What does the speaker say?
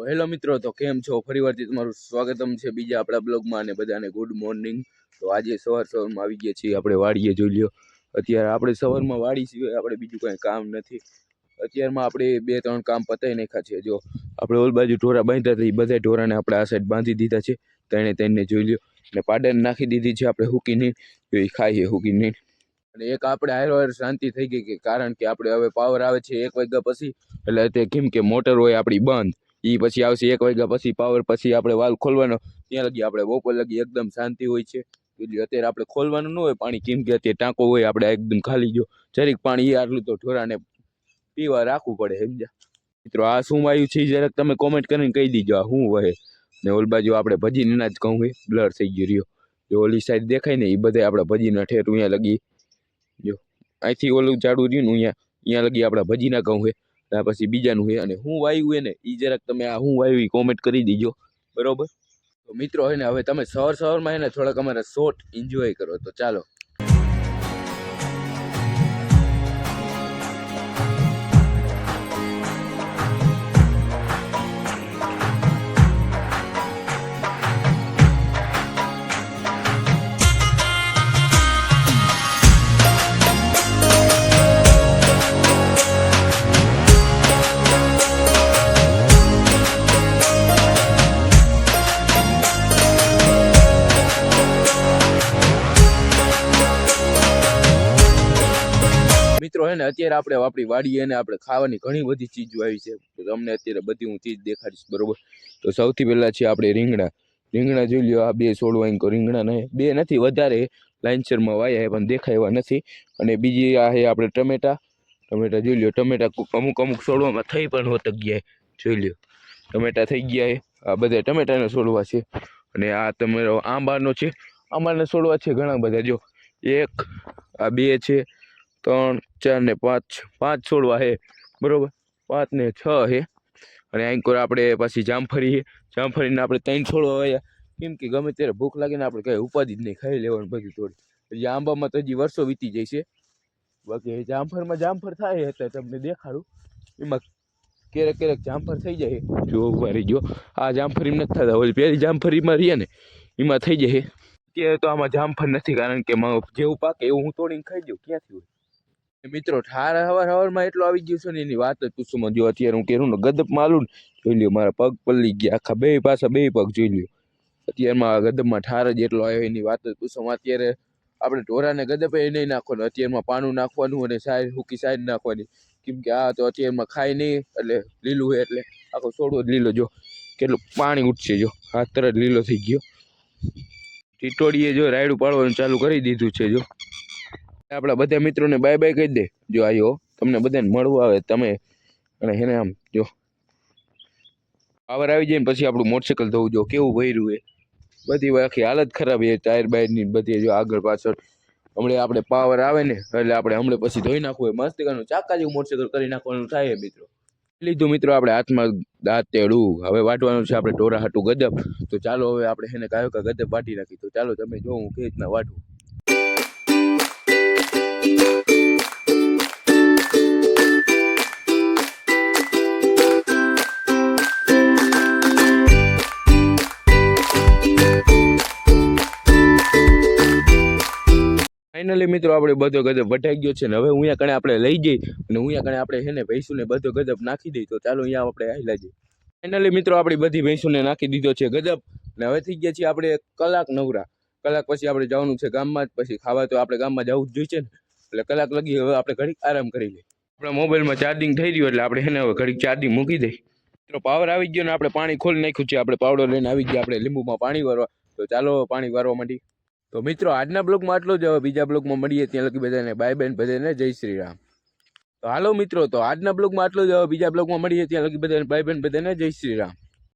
તો હેલો મિત્રો, તો કેમ છો? ફરીવારથી તમારું સ્વાગતમ છે બીજા આપણા બ્લોગમાં અને બધાને ગુડ મોર્નિંગ તો આજે સવાર સવારમાં આવી ગયા છીએ, આપણે વાડીએ જોઈ લ્યો. અત્યારે આપણે સવારમાં વાડી સિવાય આપણે બીજું કાંઈ કામ નથી. અત્યારમાં આપણે બે ત્રણ કામ પતાવી નાખ્યા છે. જો, આપણે ઓલ બાજુ ઢોરા બાંધ્યા હતા એ બધા ઢોરાને આપણે આ સાઈડ બાંધી દીધા છે. તેણે તેને જોઈ લ્યો. અને પાડન નાખી દીધી છે આપણે હુકીની તો એ ખાઈએ હુકીની અને એક આપણે હાર શાંતિ થઈ ગઈ કે કારણ કે આપણે હવે પાવર આવે છે એક વાગ્યા પછી. એટલે તે કેમ કે મોટર હોય આપણી બંધ. એ પછી આવશે એક વાગ્યા પછી પાવર પછી આપણે વાલ ખોલવાનો. ત્યાં લગી આપણે બપોર લગી એકદમ શાંતિ હોય છે. એટલે અત્યારે આપણે ખોલવાનું ન હોય, પાણી કેમ કે અત્યારે ટાંકો હોય, આપણે એકદમ ખાલી ગયો જરીક પાણી આટલું તો ઢોરાને પીવા રાખવું પડે, સમજ્યા? મિત્રો, આ શું વાયુ છે જરાક તમે કોમેન્ટ કરીને કહી દીજો, આ શું વહે ને ઓલ બાજુ આપણે ભજીને ના જ કહું બ્લર થઈ ગયું રહ્યો. જો ઓલી સાઈડ દેખાય ને એ બધા આપણા ભજીના ઠેર અહીંયા લગી, જો. અહીંથી ઓલું જાડું રહ્યું ને, અહીંયા અહીંયા લગી આપણા ભજીના ઘઉં છે ત્યાર પછી બીજાનું છે અને હું વાવ્યું એને એ જરાક તમે આ હું વાયુ કોમેન્ટ કરી દીજો, બરોબર? તો મિત્રો, હે ને, હવે તમે સવાર સવારમાં એને થોડાક અમારા શોર્ટ એન્જોય કરો, તો ચાલો. મિત્રો હે ને, અત્યારે આપણે આપણી વાડીએ ને, આપણે ખાવાની ઘણી બધી ચીજો આવી છે. તો તમને અત્યારે બધી હું ચીજ દેખાડીશ, બરોબર? તો સૌથી પહેલાં છે આપણે રીંગણા. રીંગણા જોઈ લ્યો, આ બે સોળવાઈ રીંગણા નહીં. બે નથી, વધારે લાઇન્સરમાં વાયા પણ દેખાય એવા નથી. અને બીજી આ છે આપણે ટમેટા. ટમેટા જોઈ લ્યો, ટમેટા અમુક અમુક સોળવામાં થઈ પણ હોત ગયા જોઈ લ્યો. ટમેટા થઈ ગયા છે આ બધા ટમેટાના સોળવા છે. અને આ તમારો આંબાનો છે. આંબાના સોળવા છે ઘણા બધા, જો. એક, આ બે છે. ત્રણ, ચાર ને પાંચ. પાંચ છોડવા છે બરોબર? પાંચ ને છ છે અને આંકોર આપણે પાછી જામફળી જામફળીને આપણે ત્રણ છોડવા વાયા. કેમ કે ગમે ત્યારે ભૂખ લાગે ને આપણે કાંઈ ઉપાધિ જ નહીં ખાઈ લેવાનું બધું થોડી. હજી આંબામાં તો હજી વર્ષો વીતી જાય છે. બાકી જામફળમાં જામફળ થાય એટલે તમને દેખાડું. એમાં ક્યારેક ક્યારેક જામફળ થઈ જાય જો ઊભા રહી આ જામફળી નથી થતા. ઓલી પહેલી જામફળીમાં રહીએ ને, એમાં થઈ જાય અત્યારે તો આમાં જામફળ નથી કારણ કે જેવું પાકે એવું હું તોડીને ખાઈ જાઉં ક્યાંથી હોય? મિત્રો, ઠાર હવાર હવારમાં એટલો આવી ગયું છે ને એની વાત જ પૂછું જો અત્યારે હું કેરું ને ગદપ માલું જોઈ લ્યો, મારા પગ પલ્લી ગયા, આખા બે પાછા બે પગ જોઈ લ્યો. અત્યારમાં ગદપમાં ઠાર જ એટલો આવ્યો, એની વાત જ પૂછો અત્યારે આપણે ઢોરાને ગદપે એ નહીં નાખવાનું, અત્યારમાં પાનું નાખવાનું અને સાઈડ, હુકી સાઈડ નાખવાની. કેમ કે આ તો અત્યારમાં ખાય નહીં, એટલે લીલું હોય એટલે. આખો છોડવો જ લીલો, જો. કેટલું પાણી ઉઠશે, જો. હાથ તરત લીલો થઈ ગયો. ટીટોડીએ જો રાયડું પાડવાનું ચાલુ કરી દીધું છે, જો. આપણા બધા મિત્રોને બાય બાય કહી દે. જો આવ્યો તમને બધાને મળવું આવે, તમે અને એને આમ જો પાવર આવી જાય ને પછી આપણું મોટરસાઇકલ ધોવું, જો કેવું ભર્યું એ. બધી આખી હાલત ખરાબ છે ટાયર બાયરની બધી જો આગળ પાછળ. હમણાં આપણે પાવર આવે ને, એટલે આપણે હમણાં પછી ધોઈ નાખવું હોય. મસ્ત કરવાનું ચાકા જેવું મોટરસાઇકલ કરી નાખવાનું થાય મિત્રો. લીધું મિત્રો આપણે હાથમાં દાંત તેડું હવે વાટવાનું છે આપણે ટોરા હાટું ગદબ. તો ચાલો હવે આપણે એને કાયો કા ગદબ વાટી નાખી. તો ચાલો તમે જો હું કેવી રીતના વાટું. ફાઇનલી મિત્રો, આપણે બધો ગદબ વટાઈ ગયો છે ને હવે અહીંયા કણે આપણે લઈ જઈ અને અહીંયા કણે આપણે છે ને ભેંસુને બધો ગદબ નાખી દઈ. તો ચાલો અહીંયા આપણે હાલા જઈએ. ફાઇનલી મિત્રો, આપણી બધી ભેંસુને નાખી દીધો છે ગદબ ને હવે થઈ ગયા છીએ આપણે કલાક નવરા. કલાક પછી આપણે જવાનું છે ગામમાં જ પછી ખાવા તો આપણે ગામમાં જવું જ જોઈએ છે ને. એટલે કલાક લગી હવે આપણે ઘડીક આરામ કરી લઈએ. આપણા મોબાઈલમાં ચાર્જિંગ થઈ રહ્યું એટલે આપણે એને હવે ઘડીક ચાર્જિંગ મૂકી દઈ મિત્રો પાવર આવી ગયો ને આપણે પાણી ખોલી નાખ્યું છે, આપણે પાવડર લઈને આવી ગયા, આપણે લીંબુમાં પાણી વારવા. તો ચાલો પાણી વારવા માંડી તો મિત્રો, આજના બ્લોગમાં આટલો જ. હવે બીજા બ્લોગમાં મળીએ ત્યાં લગી બધાને. બાય બેન, બધાને જય શ્રી રામ. તો હાલો મિત્રો, તો આજના બ્લોગમાં આટલો જ. હવે બીજા બ્લોગમાં મળીએ ત્યાં લગી બધાને. બાય બેન, બધાને જય શ્રી રામ.